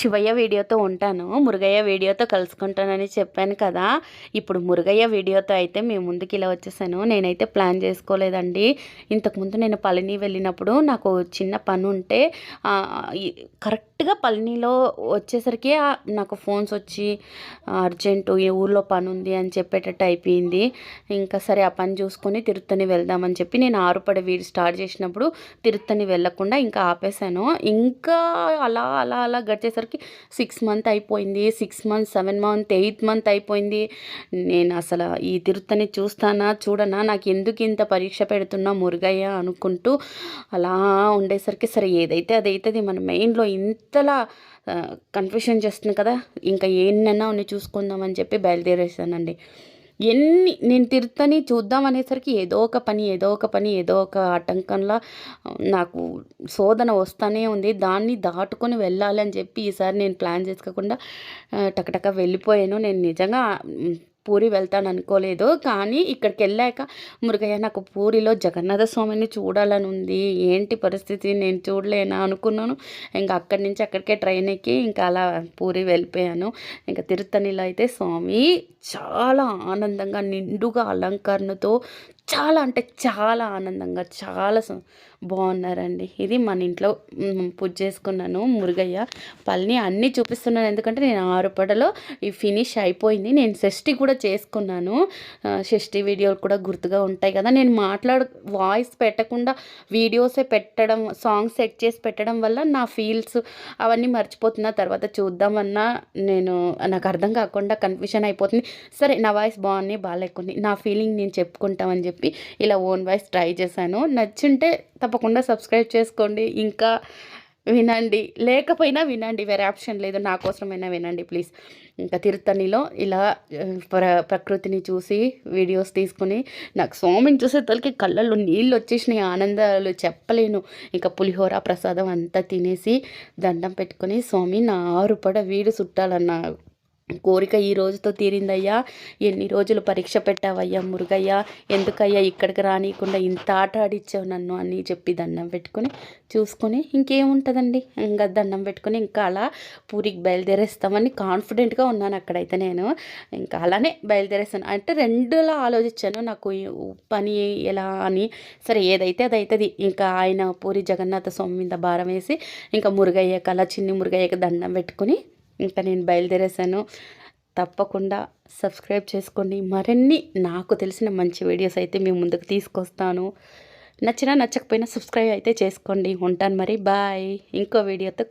శివయ్య వీడియోతో ఉంటాను మురుగయ్య వీడియోతో కలుసుకుంటానని చెప్పాను కదా. ఇప్పుడు మురుగయ్య వీడియోతో అయితే మేము ముందుకు ఇలా వచ్చేసాను. నేనైతే ప్లాన్ చేసుకోలేదండి. ఇంతకుముందు నేను పళని వెళ్ళినప్పుడు నాకు చిన్న పని ఉంటే కరెక్ట్గా పళనిలో వచ్చేసరికి నాకు ఫోన్స్ వచ్చి అర్జెంటు ఈ ఊర్లో పని ఉంది అని చెప్పేటట్టు అయిపోయింది. ఇంకా సరే ఆ పని చూసుకొని తిరుత్తని వెళ్దామని చెప్పి నేను ఆరుపడే వీడి స్టార్ట్ చేసినప్పుడు తిరుత్తని వెళ్ళకుండా ఇంకా ఆపేశాను. ఇంకా అలా అలా అలా గడిచేసరికి సిక్స్ మంత్ అయిపోయింది six month seven month eighth month అయిపోయింది. నేను అసలు ఈ తిరుత్తని చూస్తానా చూడనా నాకు ఎందుకు ఇంత పరీక్ష పెడుతున్నా మురుగయ్య అనుకుంటూ అలా ఉండేసరికి సరే ఏదైతే అదైతుంది మన మెయిన్లో ఇంతలా కన్ఫ్యూషన్ చేస్తుంది కదా ఇంకా ఏంటన్నా ఉన్ని చూసుకుందామని చెప్పి బయలుదేరేసానండి. ఎన్ని నేను తిరుత్తని చూద్దాం అనేసరికి ఏదో ఒక పని ఏదో ఒక పని ఏదో ఒక ఆటంకంలా నాకు శోధన వస్తూనే ఉంది. దాన్ని దాటుకొని వెళ్ళాలని చెప్పి ఈసారి నేను ప్లాన్ చేసుకోకుండా టకటక వెళ్ళిపోయాను. నేను నిజంగా పూరి వెళ్తాను అనుకోలేదు. కానీ ఇక్కడికి వెళ్ళాక మురుగయ్య నాకు పూరిలో జగన్నాథ స్వామిని చూడాలని ఉంది. ఏంటి పరిస్థితి? నేను చూడలేనా? అనుకున్నాను. ఇంకా అక్కడి నుంచి అక్కడికే ట్రైన్ ఎక్కి ఇంకా అలా పూరి వెళ్ళిపోయాను. ఇంకా తిరుత్తనిలో అయితే స్వామి చాలా ఆనందంగా నిండుగా అలంకరణతో చాలా అంటే చాలా ఆనందంగా చాలా బాగున్నారండి. ఇది మన ఇంట్లో పూజ చేసుకున్నాను మురుగయ్య. పల్ని అన్నీ చూపిస్తున్నాను. ఎందుకంటే నేను ఆరుపడలో ఈ ఫినిష్ అయిపోయింది. నేను షష్ఠి కూడా చేసుకున్నాను. షష్టి షష్ఠి వీడియోలు కూడా గుర్తుగా ఉంటాయి కదా. నేను మాట్లాడు వాయిస్ పెట్టకుండా వీడియోసే పెట్టడం సాంగ్స్ సెట్ చేసి పెట్టడం వల్ల నా ఫీల్స్ అవన్నీ మర్చిపోతున్నా. తర్వాత చూద్దామన్నా నేను నాకు అర్థం కాకుండా కన్ఫ్యూషన్ అయిపోతుంది. సరే నా వాయిస్ బాగుంది బాగాలేకుంది. నా ఫీలింగ్ నేను చెప్పుకుంటామని చెప్పి చెప్పి ఇలా ఓన్ వాయిస్ ట్రై చేశాను. నచ్చుంటే తప్పకుండా సబ్స్క్రైబ్ చేసుకోండి. ఇంకా వినండి. లేకపోయినా వినండి. వేరే ఆప్షన్ లేదు. నా కోసమైనా వినండి ప్లీజ్. ఇంకా తిరుత్తనిలో ఇలా ప్ర ప్రకృతిని చూసి వీడియోస్ తీసుకుని నాకు స్వామిని చూసే తలకి కళ్ళల్లో నీళ్ళు వచ్చేసినాయి. ఆనందాలు చెప్పలేను. ఇంకా పులిహోర ప్రసాదం అంతా తినేసి దండం పెట్టుకొని స్వామి నా ఆరుపడ వీడు చుట్టాలన్న కోరిక ఈ రోజుతో తీరిందయ్యా. ఎన్ని రోజులు పరీక్ష పెట్టావయ్యా మురుగయ్య? ఎందుకయ్యా ఇక్కడికి రానియకుండా ఇంత ఆట ఆడిచ్చావు నన్ను అని చెప్పి దండం పెట్టుకొని చూసుకొని ఇంకేముంటుందండి? ఇంకా దండం పెట్టుకొని ఇంకా అలా పూరికి బయలుదేరేస్తామని కాన్ఫిడెంట్గా ఉన్నాను అక్కడైతే నేను. ఇంకా అలానే బయలుదేరేస్తాను. అంటే రెండులా ఆలోచించాను. నాకు పని ఎలా అని. సరే ఏదైతే అది అవుతుంది ఇంకా ఆయన పూరి జగన్నాథ స్వామి మీద భారం వేసి ఇంకా మురుగయ్యకి అలా చిన్ని మురుగయ్యకి దండం పెట్టుకొని ఇంకా నేను బయలుదేరేసాను తప్పకుండా సబ్స్క్రైబ్ చేసుకోండి. మరిన్ని నాకు తెలిసిన మంచి వీడియోస్ అయితే మీ ముందుకు తీసుకొస్తాను. నచ్చినా నచ్చకపోయినా సబ్స్క్రైబ్ అయితే చేసుకోండి. ఉంటాను మరి. బాయ్. ఇంకో వీడియోతో